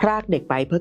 พรากเด็กไปเพื่อ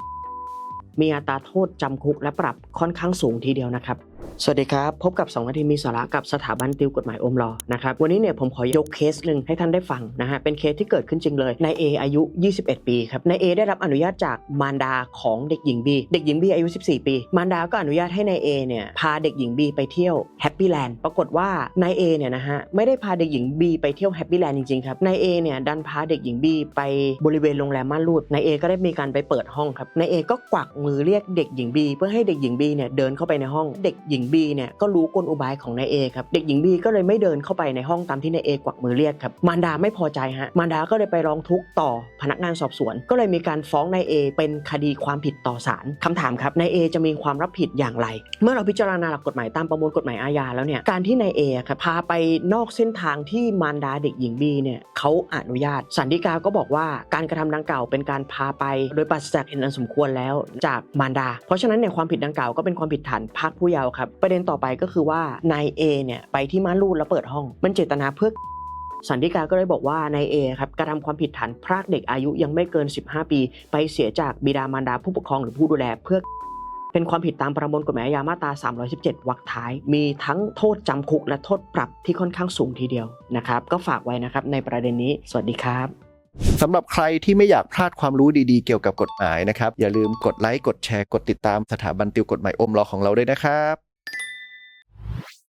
มีอัตราโทษจำคุกและปรับค่อนข้างสูงทีเดียวนะครับ สวัสดีครับ พบกับ 2 นาทีมีสาระกับสถาบันติวกฎหมายอมรอนะครับวันนี้เนี่ยผมขอยกเคสหนึ่งให้ท่านได้ฟังนะฮะเป็นเคสที่เกิดขึ้นจริงเลยนายเออายุ 21 ปีครับนายเอได้รับอนุญาตจากมารดาของเด็กหญิงบีเด็กหญิงบีอายุ 14 ปี มารดาก็อนุญาตให้นายเอเนี่ยพาเด็กหญิงบีไปเที่ยวแฮปปี้แลนด์ปรากฏว่านายเอเนี่ยนะฮะไม่ได้พาเด็กหญิงบีไปเที่ยวแฮปปี้แลนด์จริงๆครับนายเอเนี่ยดันพาเด็กหญิงบีไปบริเวณโรงแรมม่านรูดนายเอก็ได้มีการไปเปิดห้องครับนายเอก็กวักมือเรียกเด็กหญิงบีเพื่อให้เด็กหญิงบีเนี่ยเดินเข้าไปในห้องเด็กหญิงบีเนี่ยก็รู้กลอุบายของนายเอครับเด็กหญิงบีก็เลยไม่เดินเข้าไปในห้องตามที่นายเอกวักมือเรียกครับมารดาไม่พอใจฮะมารดาก็เลยไปร้องทุกข์ต่อพนักงานสอบสวน ก็เลยมีการฟ้องนายเอเป็นคดีความผิดต่อศาลคำถามครับนายเอจะมีความรับผิดอย่างไร เมื่อเราพิจารณาหลักกฎหมายตามประมวลกฎหมายอาญาแล้วเนี่ยการที่นายเอครับพาไปนอกเส้นทางที่มารดาเด็กหญิงบีเนี่ยเขาอนุญาตสันติกาก็บอกว่าการกระทำดังกล่าวเป็นการพาไป โดยปราศจากเหตุอันสมควรแล้วจากมารดา เพราะฉะนั้นเนี่ยความผิดดังกล่าวก็เป็นความผิดฐานพากผู้เยาว์ครับประเด็นต่อไปก็คือว่านายเอเนี่ยไปที่ม่านรูดแล้วเปิดห้อง มันเจตนาเพื่อสันติกาก็เลยบอกว่านายเอครับกระทำความผิดฐานพรากเด็กอายุยังไม่เกิน 15 ปี ไปเสียจากบิดามารดาผู้ปกครองหรือผู้ดูแลเพื่อ เป็นความผิดตามประมวลกฎหมายอาญามาตรา 317 วรรคท้าย มีทั้งโทษจำคุกและโทษปรับที่ค่อนข้างสูงทีเดียวนะครับ ก็ฝากไว้นะครับในประเด็นนี้ สวัสดีครับสำหรับใครที่ไม่อยากพลาดความรู้ดีๆเกี่ยวกับกฎหมายนะครับ อย่าลืมกดไลค์กดแชร์กดติดตามสถาบันติวกฎหมายอมรอของเราด้วยนะครับ